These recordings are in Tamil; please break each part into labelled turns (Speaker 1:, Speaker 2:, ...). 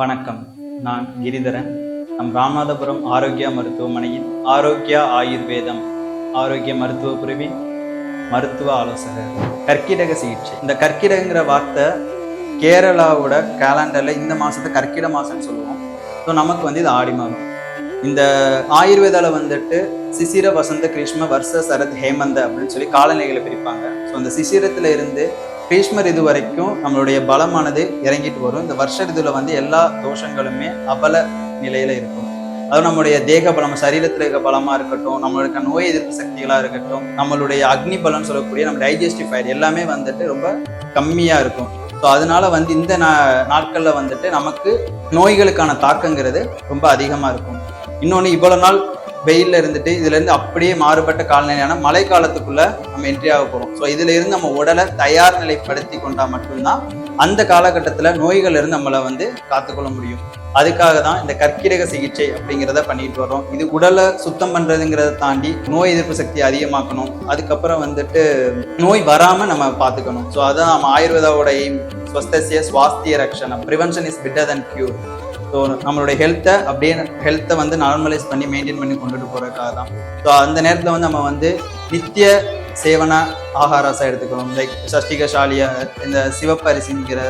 Speaker 1: வணக்கம். நான் கிரிதரன். நம் ராமநாதபுரம் ஆரோக்கியா மருத்துவமனையின் ஆரோக்கியா ஆயுர்வேதம் ஆரோக்கிய மருத்துவ பிரிவின் மருத்துவ ஆலோசகர். கற்கிடக சிகிச்சை. இந்த கற்கிடகங்கிற வார்த்தை கேரளாவோட கேலண்டரில் இந்த மாதத்தை கற்கிட மாதம்னு சொல்லுவோம். ஸோ நமக்கு வந்து இது ஆடி மாதம். இந்த ஆயுர்வேதால வந்துட்டு சிசிர வசந்த கிரீஷ்ம வருஷ சரத் ஹேமந்த அப்படின்னு சொல்லி காலநிலைகளை பிரிப்பாங்க. ஸோ அந்த சிசிரத்தில் இருந்து பீஷ்மர் இது வரைக்கும் நம்மளுடைய பலமானது இறங்கிட்டு வரும். இந்த வருஷ ரிதுல வந்து எல்லா தோஷங்களுமே அபல நிலையில இருக்கும். அதுவும் நம்மளுடைய தேக பலம் சரீரத்தில் இருக்க பலமாக இருக்கட்டும் நம்மளுக்கு நோய் எதிர்ப்பு சக்திகளாக இருக்கட்டும் நம்மளுடைய அக்னி பலம்னு சொல்லக்கூடிய நம்ம டைஜஸ்டிவ் ஃபயர் எல்லாமே வந்துட்டு ரொம்ப கம்மியாக இருக்கும். ஸோ அதனால வந்து இந்த நா நாட்களில் வந்துட்டு நமக்கு நோய்களுக்கான தாக்கங்கிறது ரொம்ப அதிகமாக இருக்கும். இன்னொன்று இவ்வளோ நாள் வெயில்ல இருந்துட்டு இதுல இருந்து அப்படியே மாறுபட்ட காலநிலையான மழை காலத்துக்குள்ள நம்ம என்ட்ரி ஆக போறோம். ஸோ இதுல இருந்து நம்ம உடலை தயார் நிலைப்படுத்தி கொண்டா மட்டும்தான் அந்த காலகட்டத்தில் நோய்கள் இருந்து நம்மளை வந்து காத்துக்கொள்ள முடியும். அதுக்காக தான் இந்த கற்கிரக சிகிச்சை அப்படிங்கிறத பண்ணிட்டு வரோம் இது உடலை சுத்தம் பண்றதுங்கிறத தாண்டி நோய் எதிர்ப்பு சக்தி அதிகமாக்கணும். அதுக்கப்புறம் வந்துட்டு நோய் வராம நம்ம பார்த்துக்கணும். ஸோ அதான் நம்ம ஆயுர்வேதாவோட எய்ம் ஸ்வஸ்தசிய சுவாஸ்திய ரக்ஷணம். Prevention is better than cure so நம்மளுடைய ஹெல்த்தை அப்படியே ஹெல்த்தை வந்து நார்மலைஸ் பண்ணி மெயின்டைன் பண்ணி கொண்டுட்டு போகிறதுக்காக தான். ஸோ அந்த நேரத்தில் வந்து நம்ம வந்து நித்திய சேவன ஆகாராசா எடுத்துக்கணும். லைக் சஷ்டிகசாலியா இந்த சிவப்பு அரிசிங்கிற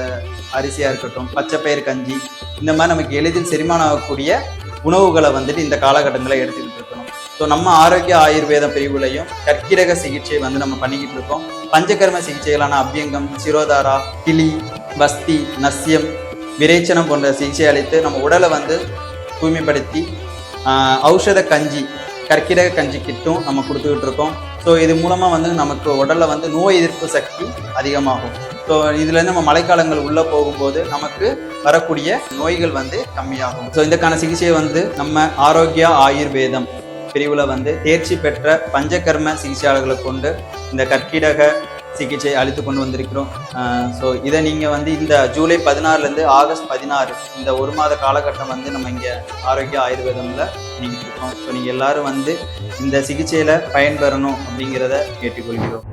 Speaker 1: அரிசியாக இருக்கட்டும் பச்சைப்பயிர் கஞ்சி இந்த மாதிரி நமக்கு எளிதில் செரிமானம் ஆகக்கூடிய உணவுகளை வந்துட்டு இந்த காலகட்டங்களில் எடுத்துக்கிட்டு இருக்கணும். ஸோ நம்ம ஆரோக்கிய ஆயுர்வேத பிரிவுலையும் கற்கிரக சிகிச்சை வந்து நம்ம பண்ணிக்கிட்டு இருக்கோம். பஞ்சகர்ம சிகிச்சைகளான அபியங்கம் சிரோதாரா கிளி பஸ்தி நஸ்யம் விரேச்சனம் போன்ற சிகிச்சை அளித்து நம்ம உடலை வந்து தூய்மைப்படுத்தி ஔஷத கஞ்சி கற்கிடக கஞ்சி கிட்டும் நம்ம கொடுத்துக்கிட்டு இருக்கோம் ஸோ இது மூலமாக வந்து நமக்கு உடலில் வந்து நோய் எதிர்ப்பு சக்தி அதிகமாகும். ஸோ இதுலேருந்து நம்ம மழைக்காலங்கள் உள்ளே போகும்போது நமக்கு வரக்கூடிய நோய்கள் வந்து கம்மியாகும். ஸோ இதுக்கான சிகிச்சையை வந்து நம்ம ஆரோக்கியா ஆயுர்வேதம் பிரிவில் வந்து தேர்ச்சி பெற்ற பஞ்சகர்ம சிகிச்சையாளர்களை கொண்டு இந்த கற்கிடக சிகிச்சை அளித்து கொண்டு வந்திருக்கிறோம். ஸோ இதை நீங்கள் வந்து இந்த ஜூலை பதினாறுலேருந்து ஆகஸ்ட் பதினாறு இந்த ஒரு மாத காலகட்டம் வந்து நம்ம இங்கே ஆரோக்கிய ஆயுர்வேதமில் நீங்கள் இருக்கோம். ஸோ நீங்கள் எல்லாரும் வந்து இந்த சிகிச்சையில் பயன்பெறணும் அப்படிங்கிறத கேட்டுக்கொள்கிறோம்.